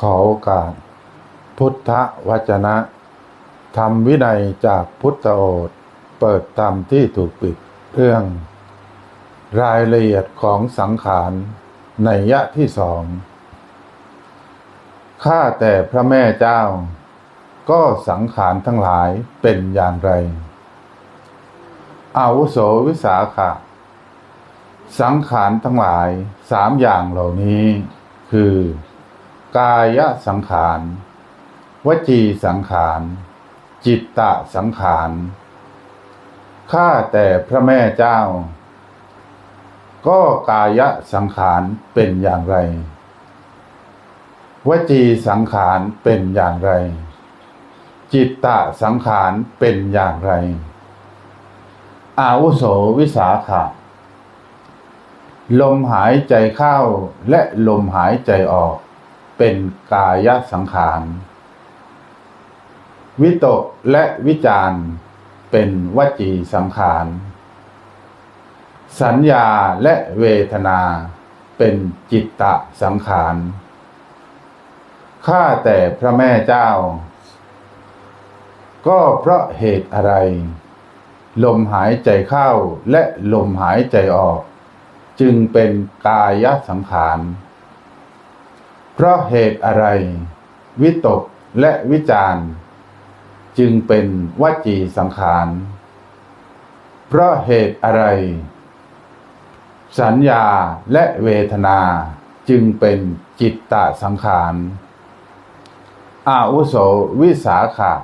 ขอโอกาส พุทธวจนะธรรมวินัยจากพุทธโอษเปิดธรรมที่ถูกปิดเรื่อง รายละเอียดของสังขารในยะที่สองข้าแต่พระแม่เจ้า ก็สังขารทั้งหลายเป็นอย่างไร อาวุโสวิสาขะ สังขารทั้งหลายสามอย่างเหล่านี้คือ กายสังขาร วจีสังขาร จิตตสังขาร ข้าแต่พระแม่เจ้า ก็กายสังขารเป็นอย่างไร วจีสังขารเป็นอย่างไร จิตตสังขารเป็นอย่างไร อาวุโสวิสาขะลมหายใจเข้าและลมหายใจออก เป็นกายสังขาร วิตกและวิจารเป็นวจีสังขาร สัญญาและเวทนาเป็นจิตตะสังขาร ข้าแต่พระแม่เจ้า ก็เพราะเหตุอะไร ลมหายใจเข้าและลมหายใจออก จึงเป็นกายสังขาร เพราะเหตุอะไร วิตกและวิจารจึงเป็นวจีสังขาร เพราะเหตุอะไร สัญญาและเวทนาจึงเป็นจิตตสังขาร อาวุโสวิสาขะ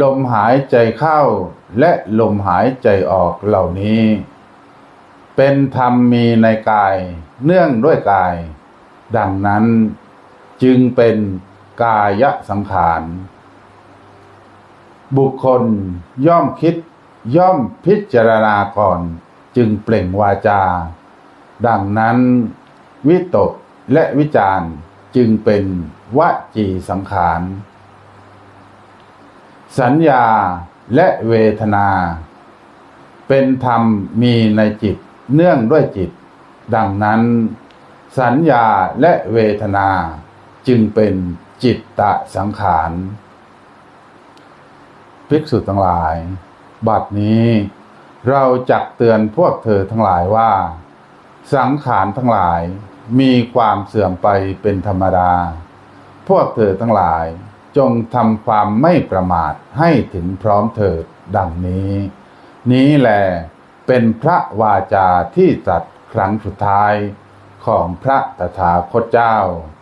ลมหายใจเข้าและลมหายใจออกเหล่านี้ เป็นธรรมมีในกายเนื่องด้วยกาย ดังนั้นจึงเป็นกายสังขาร บุคคลย่อมคิดย่อมพิจารณาก่อนจึงเปล่งวาจา ดังนั้นวิตกและวิจารจึงเป็นวจีสังขาร สัญญาและเวทนา เป็นธรรมมีในจิตเนื่องด้วยจิต ดังนั้น สัญญาและเวทนาจึงเป็นจิตตะสังขารภิกษุทั้งหลาย บัดนี้เราจักเตือนพวกเธอทั้งหลายว่า สังขารทั้งหลายมีความเสื่อมไปเป็นธรรมดา พวกเธอทั้งหลายจงทำความไม่ประมาทให้ถึงพร้อมเถิดดังนี้ นี้แหละเป็นพระวาจาที่ตรัสครั้งสุดท้าย ของพระตถาคตเจ้า